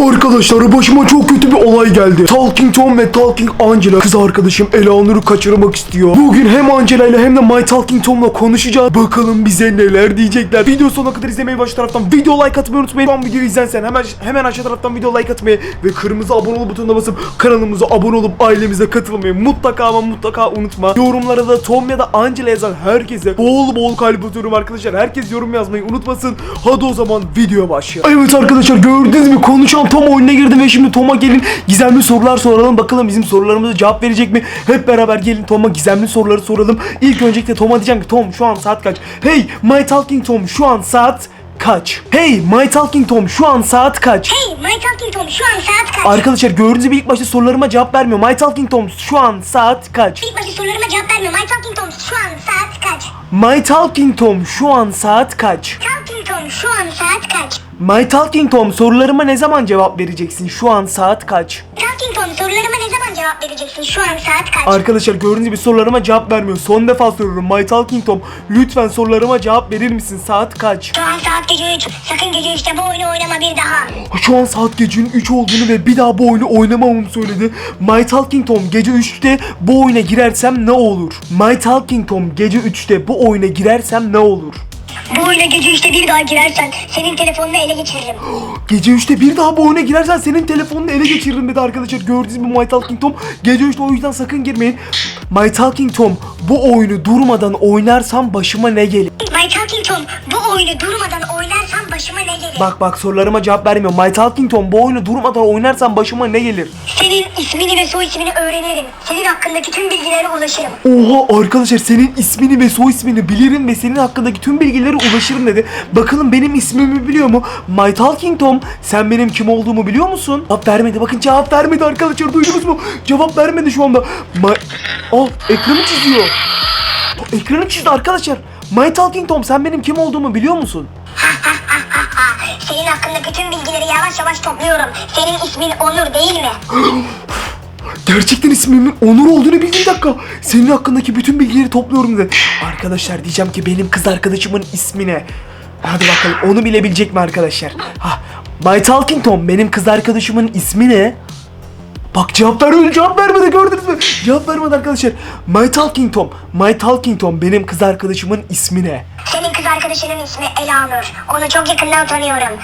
Arkadaşlar başıma çok kötü bir olay geldi. Talking Tom ve Talking Angela kız arkadaşım Elanur'u kaçırmak istiyor. Bugün hem Angela ile hem de My Talking Tom'la konuşacağız. Bakalım bize neler diyecekler. Video sonuna kadar izlemeyi baş taraftan video like atmayı unutmayın. Son videoyu izlersen hemen hemen aşağı taraftan video like atmayı ve kırmızı abone ol butonuna basıp kanalımıza abone olup ailemize katılmayı mutlaka ama mutlaka unutma. Yorumlara da Tom ya da Angela yazan herkese bol bol kalp atıyorum arkadaşlar. Herkes yorum yazmayı unutmasın. Hadi o zaman video başlayalım. Evet arkadaşlar gördünüz mü konuşan Tom oyununa girdim ve şimdi Tom'a gelin gizemli sorular soralım. Bakalım bizim sorularımıza cevap verecek mi? Hep beraber gelin Tom'a gizemli soruları soralım. İlk öncelikle Tom'a diyeceğim ki Tom şu an saat kaç? Hey My Talking Tom şu an saat kaç? Hey My Talking Tom şu an saat kaç? Hey, My Talking Tom şu an saat kaç? Arkadaşlar gördüğünüz gibi ilk başta sorularıma cevap vermiyor. My Talking Tom şu an saat kaç? İlk başta sorularıma cevap vermiyor. My Talking Tom şu an saat kaç? My Talking Tom şu an saat kaç? Talking Tom şu an saat kaç? My Talking Tom sorularıma ne zaman cevap vereceksin? Şu an saat kaç? Talking Tom sorularıma ne zaman cevap vereceksin? Şu an saat kaç? Arkadaşlar gördüğünüz gibi sorularıma cevap vermiyor. Son defa soruyorum. My Talking Tom lütfen sorularıma cevap verir misin? Saat kaç? Şu an saat gece 3. Sakın gece 3'te bu oyunu oynama bir daha. Şu an saat gecenin 3 olduğunu ve bir daha bu oyunu oynamamamı söyledi. My Talking Tom gece 3'te bu oyuna girersem ne olur? My Talking Tom gece 3'te bu oyuna girersem ne olur? Bu oyuna gece 3'te bir daha girersen senin telefonunu ele geçiririm. Gece 3'te bir daha bu oyuna girersen senin telefonunu ele geçiririm dedi arkadaşlar. Gördünüz mü My Talking Tom? Gece 3'te o yüzden sakın girmeyin. My Talking Tom bu oyunu durmadan oynarsam başıma ne gelir? Talking Tom bu oyunu durmadan oynarsam başıma ne gelir? Bak bak sorularıma cevap vermiyor. My Talking Tom bu oyunu durmadan oynarsam başıma ne gelir? Senin ismini ve soy ismini öğrenirim. Senin hakkındaki tüm bilgilere ulaşırım. Oha arkadaşlar senin ismini ve soy ismini bilirim ve senin hakkındaki tüm bilgilere ulaşırım dedi. Bakalım benim ismimi biliyor mu? My Talking Tom sen benim kim olduğumu biliyor musun? Cevap vermedi bakın cevap vermedi arkadaşlar duydunuz mu? Cevap vermedi şu anda. My... Aa ekranı çiziyor. Ekranı çizdi arkadaşlar. My Talking Tom sen benim kim olduğumu biliyor musun? Senin hakkındaki tüm bilgileri yavaş yavaş topluyorum. Senin ismin Onur değil mi? Gerçekten ismimin Onur olduğunu bildiğim dakika. Senin hakkındaki bütün bilgileri topluyorum dedi. Arkadaşlar diyeceğim ki benim kız arkadaşımın ismi ne? Hadi bakalım onu bilebilecek mi arkadaşlar? Ha, My Talking Tom benim kız arkadaşımın ismi ne? Bak cevap vermedi cevap vermedi gördünüz mü? Cevap vermedi arkadaşlar. My Talking Tom. My Talking Tom benim kız arkadaşımın ismi ne? Senin kız arkadaşının ismi Elanur. Onu çok yakından tanıyorum.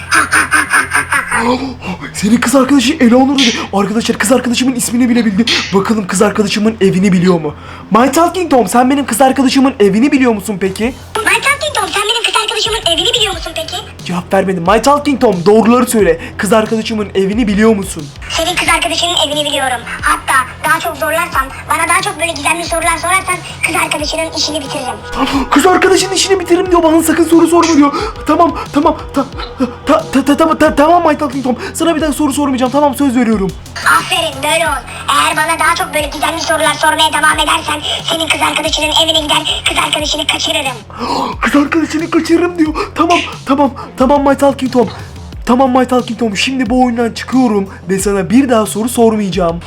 Senin kız arkadaşı Eleanor dedi. Arkadaşlar kız arkadaşımın ismini bile bildi. Bakalım kız arkadaşımın evini biliyor mu? My Talking Tom sen benim kız arkadaşımın evini biliyor musun peki? My arkadaşımın evini biliyor musun peki? Cevap vermedi. My Talking Tom doğruları söyle. Kız arkadaşımın evini biliyor musun? Senin kız arkadaşının evini biliyorum. Hatta daha çok zorlarsan, bana daha çok böyle gizemli sorular sorarsan kız arkadaşının işini bitiririm. Kız arkadaşının işini bitiririm diyor. Bana sakın soru sorma diyor. Tamam tamam ta, ta, ta, ta, ta, ta- tamam My Talking Tom. Sana bir daha soru sormayacağım. Tamam söz veriyorum. Aferin böyle ol. Eğer bana daha çok böyle gizemli sorular sormaya devam edersen senin kız arkadaşının evine gider kız arkadaşını kaçırırım. Kız arkadaşını kaçırırım diyor. Tamam tamam tamam My Talking Tom. Tamam My Talking Tom. Şimdi bu oyundan çıkıyorum ve sana bir daha soru sormayacağım.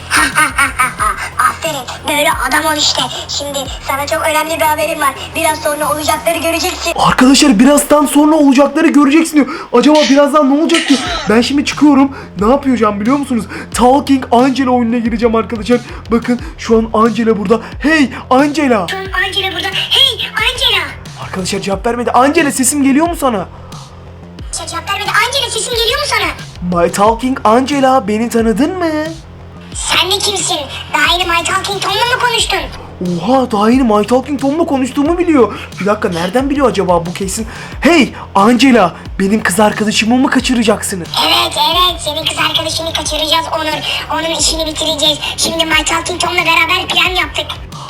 Aferin böyle adam ol işte. Şimdi sana çok önemli bir haberim var. Biraz sonra olacakları göreceksin. Arkadaşlar birazdan sonra olacakları göreceksin diyor. Acaba birazdan ne olacak ki? Ben şimdi çıkıyorum. Ne yapacağım biliyor musunuz? Talking Angela oyununa gireceğim arkadaşlar. Bakın şu an Angela burada. Hey Angela. Şu an Angela burada. Hey Angela. Arkadaşlar cevap vermedi. Angela sesim geliyor mu sana? Sen cevap vermedi. Angela sesin geliyor mu sana? My Talking Angela beni tanıdın mı? De kimsin? Daha yeni My Talking Tom'la mı konuştun? Oha daha yeni My Talking Tom'la konuştuğumu biliyor. Bir dakika nereden biliyor acaba bu kesin? Hey Angela benim kız arkadaşımı mı kaçıracaksınız? Evet evet senin kız arkadaşını kaçıracağız Onur. Onun işini bitireceğiz. Şimdi My Talking Tom'la beraber plan yaptık.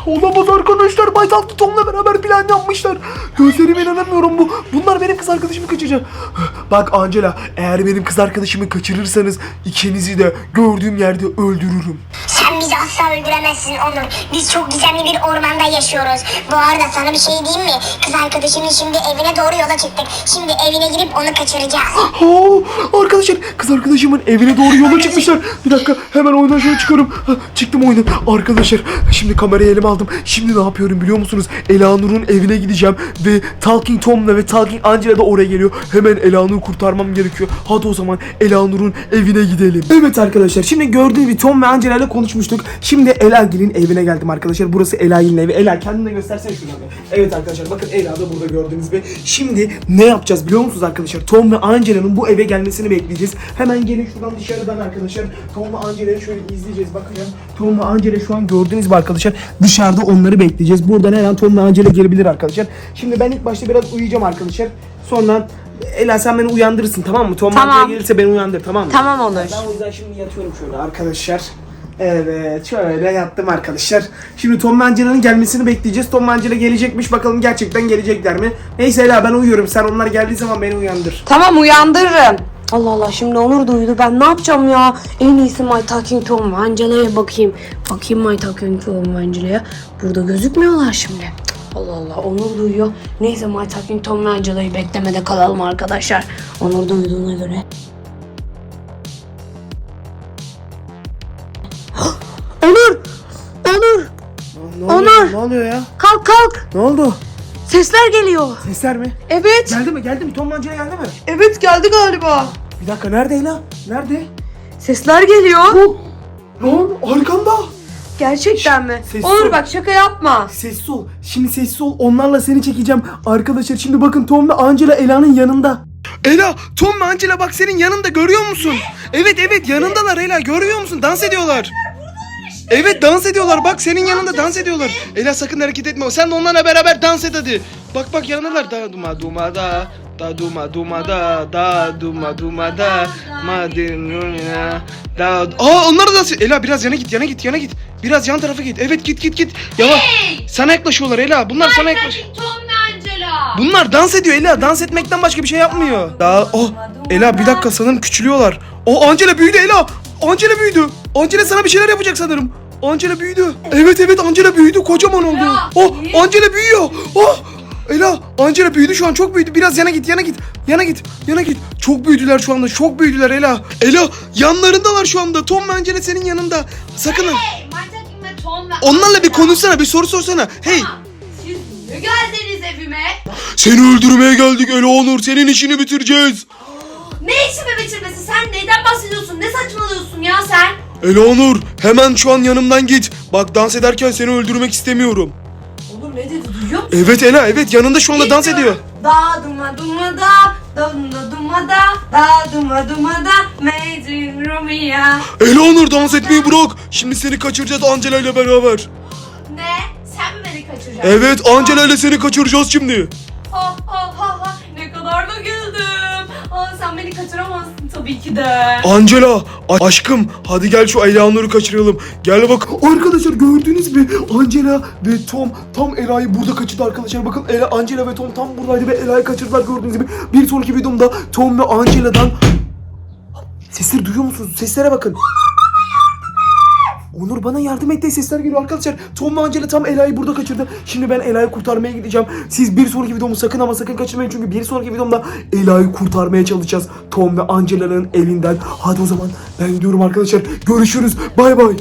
Olamaz arkadaşlar. My Talking Tom'la beraber plan yapmışlar. Gözlerime inanamıyorum bu. Bunlar benim kız arkadaşımı kaçıracak. Bak Angela eğer benim kız arkadaşımı kaçırırsanız ikinizi de gördüğüm yerde öldürürüm. Sen bizi asla öldüremezsin Onur. Biz çok gizemli bir ormanda yaşıyoruz. Bu arada sana bir şey diyeyim mi? Kız arkadaşının şimdi evine doğru yola çıktık. Şimdi evine girip onu kaçıracağız. Ha, arkadaşlar kız arkadaşımın evine doğru yola çıkmışlar. Bir dakika hemen oyundan şöyle çıkıyorum. Çıktım oyundan. Arkadaşlar şimdi kamerayı elime aldım. Şimdi ne yapıyorum biliyor musunuz? Elanur'un evine gideceğim ve Talking Tom'la ve Talking Angela da oraya geliyor. Hemen Elanur'u kurtarmam gerekiyor. Hadi o zaman Elanur'un evine gidelim. Evet arkadaşlar şimdi gördüğünüz gibi Tom ve Angela ile konuşmuştuk. Şimdi Elagil'in evine geldim arkadaşlar. Burası Elagil'in evi. Ela kendini de göstersene şuradan. bir. Evet arkadaşlar bakın Ela da burada gördüğünüz gibi. Şimdi ne yapacağız biliyor musunuz arkadaşlar? Tom ve Angela'nın bu eve gelmesini bekleyeceğiz. Hemen gelin şuradan dışarıdan arkadaşlar. Tom ve Angela'yı şöyle izleyeceğiz. Bakacağım. Tom ve Angela şu an gördüğünüz gibi arkadaşlar. Dışarıda onları bekleyeceğiz. Buradan her an Tom ve Angela gelebilir arkadaşlar. Şimdi ben ilk başta biraz uyuyacağım arkadaşlar. Sonra Ela sen beni uyandırırsın tamam mı? Tom Tamam. Gelirse beni uyandır tamam mı? Tamam Onur. Ben o yüzden şimdi yatıyorum şöyle arkadaşlar. Evet şöyle yattım arkadaşlar. Şimdi Tom Mancela'nın gelmesini bekleyeceğiz. Tom Mancela gelecekmiş bakalım gerçekten gelecekler mi? Neyse Ela ben uyuyorum. Sen onlar geldiği zaman beni uyandır. Tamam uyandırırım. Allah Allah şimdi Onur duydu. Ben ne yapacağım ya? En iyisi My Talking Tom ve Angela'ya bakayım. Bakayım My Talking Tom ve Angela'ya. Burada gözükmüyorlar şimdi. Allah Allah Onur duyuyor. Neyse My Talking Tom ve Angela'yı beklemede kalalım arkadaşlar. Onur duyduğuna göre. Onur! Onur! Ne Onur! Ne oluyor ya? Kalk kalk! Ne oldu? Sesler geliyor. Sesler mi? Evet. Geldi mi? Geldi mi? Tom Mancela geldi mi? Evet geldi galiba. Bir dakika nerede Ela? Nerede? Sesler geliyor. Lan arkanda. Gerçekten mi? Sessiz Onur ol. bak şaka yapma. Sessiz ol. Şimdi sessiz ol. Onlarla seni çekeceğim. Arkadaşlar şimdi bakın Tom ve Angela Ela'nın yanında. Ela, Tom ve Angela bak senin yanında görüyor musun? Evet evet yanındalar Ela görüyor musun? Dans ediyorlar. Evet dans ediyorlar bak senin yanında dans ediyorlar. Ela sakın hareket etme. Sen de onlarla beraber dans et hadi. Bak bak yanındalar. Da duma duma da. Da duma duma da. Da duma duma da. Madinuna. Da. Aa onlar da dans ediyor. Ela biraz yana git yana git yana git. Biraz yan tarafa git. Evet git git git. Yavaş. Sana yaklaşıyorlar Ela. Bunlar sana yaklaş. Tom ve Angela. Bunlar dans ediyor Ela. Dans etmekten başka bir şey yapmıyor. Daha oh Ela bir dakika sanırım küçülüyorlar. O Angela büyüdü Ela. Angela büyüdü. Angela sana bir şeyler yapacak sanırım. Angela büyüdü. Evet evet Angela büyüdü. Kocaman oldu. Ya, Oh iyi. Angela büyüyor. Oh Ela Angela büyüdü şu an çok büyüdü. Biraz yana git yana git. Yana git. Yana git. Çok büyüdüler şu anda. Çok büyüdüler Ela. Ela yanlarındalar şu anda. Tom ve Angela senin yanında. Sakın. Hey, Talking ve Tom ve Onlarla bir konuşsana. Bir soru sorsana. Hey. Siz niye geldiniz evime? Seni öldürmeye geldik Ela Onur. Senin işini bitireceğiz. Ne işimi bitirmesi? Sen neyden bahsediyorsun? Ne saçmalıyorsun ya sen? Eleanor hemen şu an yanımdan git. Bak dans ederken seni öldürmek istemiyorum. Onur ne dedi duyuyor musun? Evet Ela evet yanında şu anda dans ediyor. Da duma duma da, da duma duma da, da duma duma da, Made Romeo. Eleanor dans etmeyi bırak. Şimdi seni kaçıracağız Angela ile beraber. Ne? Sen mi beni kaçıracaksın? Evet Angela ile seni kaçıracağız şimdi. Ha ha ha beni kaçıramazsın tabii ki de. Angela a- aşkım hadi gel şu Eleanor'u kaçıralım. Gel bak. Arkadaşlar gördünüz mü? Angela ve Tom tam Ela'yı burada kaçırdı arkadaşlar. Bakın Ela, Angela ve Tom tam buradaydı ve Ela'yı kaçırdılar gördüğünüz gibi. Bir sonraki videomda Tom ve Angela'dan Sesleri duyuyor musunuz? Seslere bakın. Onur bana yardım et diye sesler geliyor arkadaşlar. Tom ve Angela tam Ela'yı burada kaçırdı. Şimdi ben Ela'yı kurtarmaya gideceğim. Siz bir sonraki videomu sakın ama sakın kaçırmayın. Çünkü bir sonraki videomda Ela'yı kurtarmaya çalışacağız. Tom ve Angela'nın evinden. Hadi o zaman ben gidiyorum arkadaşlar. Görüşürüz. Bay bay.